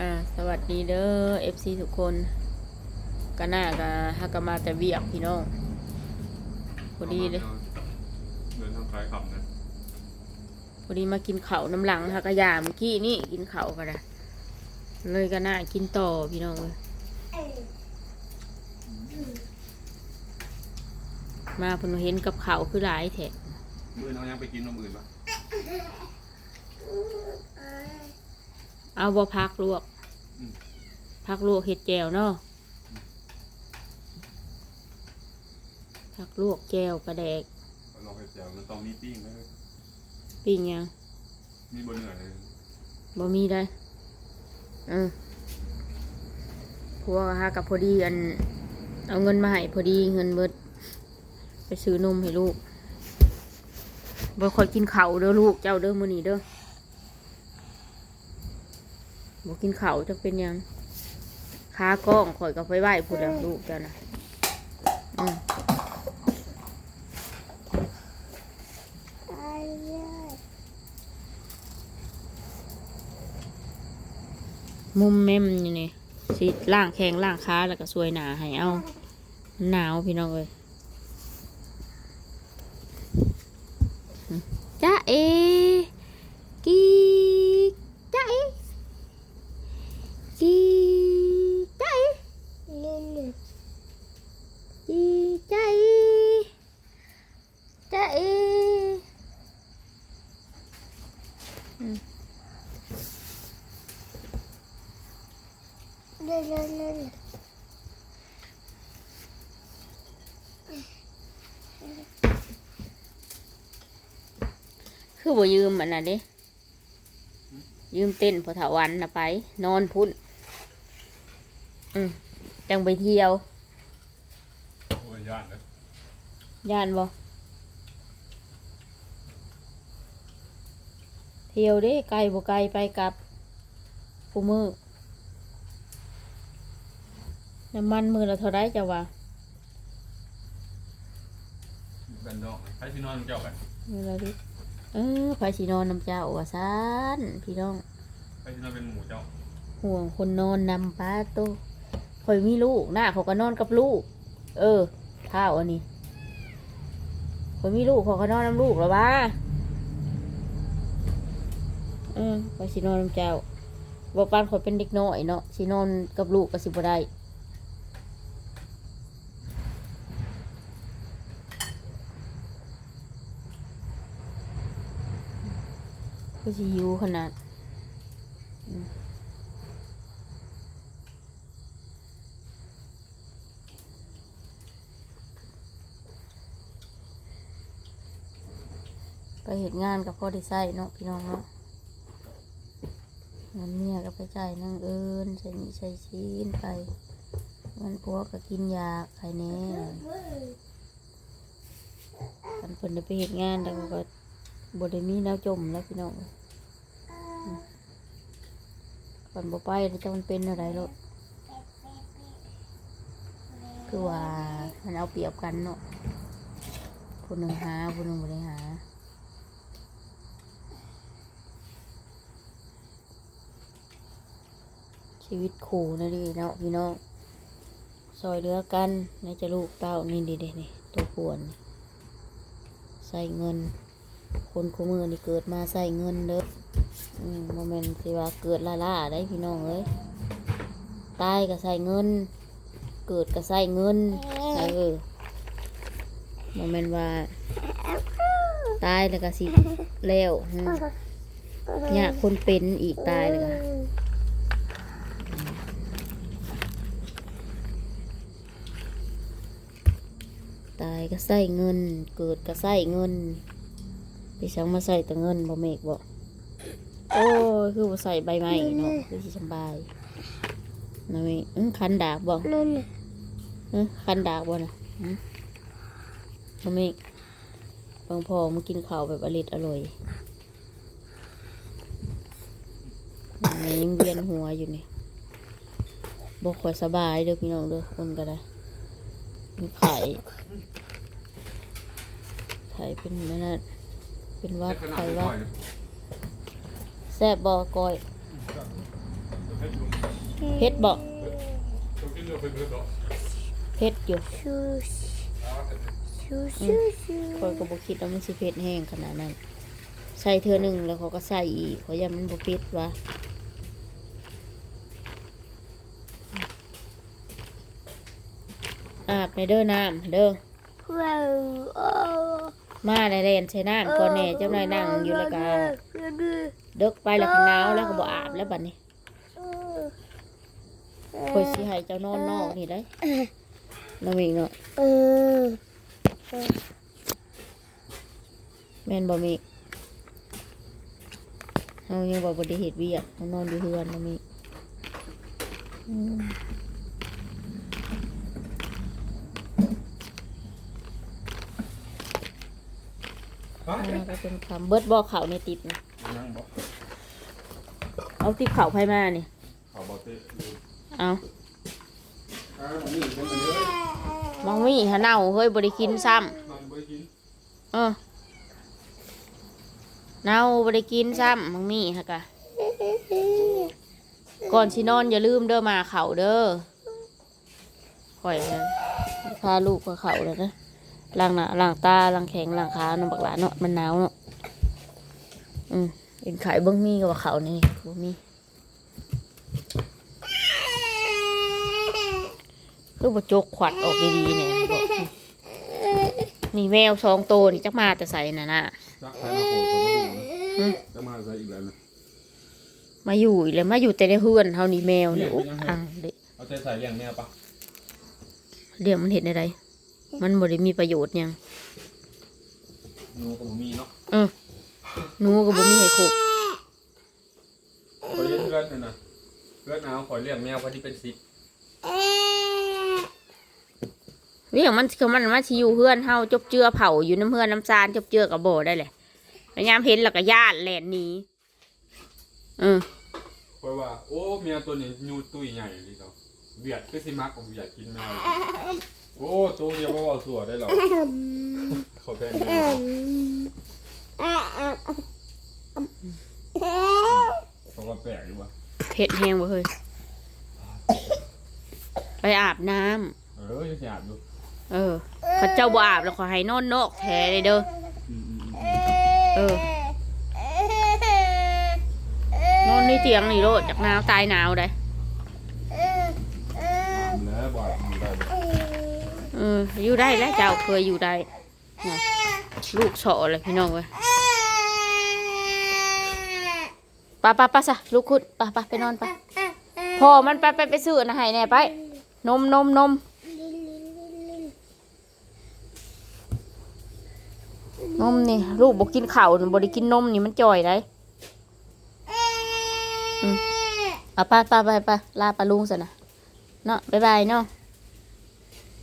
อ่าสวัสดีเด้อ FC ทุกคนก็น่าก็ฮักก็มาแต่เวียกพี่น้องพอดีเลยเดินทางไกลขับนะพอดีมากินข้าวน้ำหลังฮักก็ยาเมื่อกี้นี่กินข้าวก็ได้เลยก็น่ากินต่อพี่น้องเลยมาเพนเห็นกับข้าวคือหลายแท้มือน้องยังไปกินน้ำอื่นปะ เอาบ่พักลวกพักลวกเห็ดแจวเนาะพักลวกแจวปลาแดกลองไปแจวมันต้องมีปิ้งไหมปิ้งยังมีบนเหนือเลยบ่มีได้เออเพราะว่าหากับพอดีอัน เอาเงินมาให้พอดีเงินเบิด ไปซื้อนมให้ลูกบ่ค่อยกินข้าวเด้อลูกเจ้าเด้อมื้อนี้เด้อ บ่กินข้าวจะเป็นหยังขากล้องข่อยก็ไปไหว้พูดแล้วลูกเจ้านะอืมมุมเมมนี่นี่สิล่างแข้งล่างขาแล้วก็สวยหนาให้เอา หนาวพี่น้องเอ้ยอืมจ้าเอกีจ้าเอกีจ้าเอกีจ้าเอจ้าเออืม คือบ่ยืมอันน่ะเด้ยืมเต้นพอถาวันนะไป นอนพุ่น อืมจังไปเที่ยวโอ้ยย่านเลยย่านบ่เที่ยวเด้ไกลบ่ไกลไปกลับกูมือน้ำมันมือละเท่าไรจะว่ากันดอกใครที่นอนเจ้ากันมือละดิ เออไปสินอนน้ำเจ้าว่าซานพี่น้องใครที่นอนเป็นหมูเจ้าห่วงคนนอนนำป้าโตคอยมีลูกหน้าเขาก็นอนกับลูก เออเท่าอันนี้คอยมีลูกเขาก็นอนน้ำลูกหรอวะเออคอยสินอนน้ำเจ้าบอกปานคอยเป็นเด็กน้อยเนาะสินอนกับลูกก็สิบ่ได้ ก็สิหิวขนาดไปเหตุงานกับพ่อได้ใส่เนาะพี่น้องเนาะเงินเมียก็ไปจ่ายนั่งเอิญใส่มีใส่ชีนไปเงินผัวก็กินยาไข่แน่กันเพิ่นได้ไปเหตุงานแต่ว่าก็ บ่ได้มีแนวจมแล้วพี่น้องก่อนบ่ไปจะมันเป็นอะไรลูกคือว่ามันเอาเปรียบกันเนาะผู้หนึ่งหาผู้หนึ่งบ่ได้หาชีวิตขู่นะดิเนาะพี่น้องซอยเหลือกันในจะลูกเต้านี่ดิเดนี่ตัวป่วน ใส่เงิน คนคู่มือนี่เกิดมาใส่เงินเด้อโมเมนต์ที่ว่าเกิดล่าล่าได้พี่น้องเอ้ยตายก็ใส่เงิน เกิดก็ใส่เงินเออโมเมนต์ว่าตายแล้วก็สิแล้วเนี่ยคนเป็นอีกตายเลยตายก็ใส่เงิน เกิดก็ใส่เงิน ไปช่างมาใส่แต่เงินบ่เมกบ่โอ้ยคือบ่ใส่ใบไม้เนาะคือสิสำบายนะมีอื้อคันดากบ่อื้อคันดากบ่น่ะอื้อบ่เมกบางพอมากินข้าวแบบอริดอร่อยนี่ยังเวียนหัวอยู่นี่บ่ค่อยสบายเด้อพี่น้องเด้อคนก็ได้มีไข่ไข่เป็นนั่นนะ เป็นหวัดไข่หวัดแซ่บบอกอยให้ลุงเผ็ดบ่ต้องกินเนื้อเป็นเพื่อนเนาะเผ็ดอยู่ชูชูชูชูคอยก็บ่คิดว่ามันสิเผ็ดแห้งขนาดนั้นใส่เทื่อหนึงแล้วเขาก็ใส่อีกเขายังมันบ่เผ็ดวะอาบในเด้อน้ำเด้อว้าวโอ้ มาในเล่นใช้น้ำก่อนแน่เจ้านายนั่งอยู่แล้วก็เด็กไปแล้วก็หนาวแล้วก็บ่อาบแล้วบัดนี้คอยสิให้เจ้านอนนอกนี่ได้น้ำอีกเนาะเออแม่นบ่มีเฮายังบ่บ่ได้เฮ็ดเวียกเฮานอนอยู่เฮือนน้ำอีกอืมอ่าก็เป็นคำเบิดบ่เข้าในติดนะนั่งบอกเอาติดเข้าไผมานี่เขาบอกเต้เอาอ้าวนี่เป็นมันเยอะมองมีหาเน่าเฮ้ยบ่ได้กินซ้ำนอนไม่กินเออเน่าบ่ได้กินซ้ำมังมีฮะกะก่อนสินอนอย่าลืมเด้อมาเขาเด้อข่อยนะพาลูกมาเขาเลยนะ ล้างหน้าล้างตาล้างแขงล้างขาเนาะบักหลานเนาะมันหนาวเนาะอืมเป็นไข่เบิ้งมีกับว่าเขานี่บ่มีลูกบจกขวัดออกดีๆเนี่ยบอกนี่แมวสองตัวนี่จักมาแต่ใส่น่ะนะจะใครมาโผล่ตัวนู้นจะมาใส่อีกแล้วนะมาอยู่อีกเลยมาอยู่แต่ในเฮือนเฮานี่แมวนี่เนี่ยโอ้เป็นยังไงพังเด้เอาใจใส่เลี้ยงแมวปะเดี๋ยวมันเห็นอะไร มันบ่ได้มีประโยชน์หยังงูกับหมูมีเนาะเออหนูก็บ่มีให้คุกคอยเลี้ยงเพื่อนเนี่ยนะเพื่อนเอาคอยเลี้ยงแมวพอที่เป็นสิบเรื่องมันคือมันมาสิอยู่เฮือนเฮาจบเจือเผาอยู่น้ำเฮือนน้ำซานจบเจือกับบ่ได้แหละพยายามเห็นแล้วก็ญาติแล่นหนีเออคอยว่า โอ้แมวตัวนี้ยูตุ้ยใหญ่เลยเนาะ เบียดก็สิมักของเบียดกินแมวโอ้ตัวเดียวก็ว่าสัวได้หรอเขาแพงแมวเขาก็แปลกอยู่ว่ะเผ็ดแห้งบ่เฮ้ยไปอาบน้ำเออยังหยาบอยู่เออพระเจ้าบ่อาบแล้วขอให้นอนนอกแท้เลยเด้ออืมอืมเออนอนในเตียงนี่โลดจากหนาวตายหนาวได้ อืมแล้วบ่อยอยู่ได้เลย เอออยู่ได้แล้วเจ้าเคยอยู่ได้นะลูกเฉาะเลยพี่น้องเว้ยไปไปไปซะลูกคุณไปไปไปนอนไปพอมันไปไปไปซื้อนะให้แน่ไป นมนมนมนมนี่ ลูกบอกกินข้าวนี่บ่ได้กินนมนี่มันจ่อยได้อืมเอาปไปไปไปลาปลาลุงซะนะเนาะบ๊ายบายเนาะ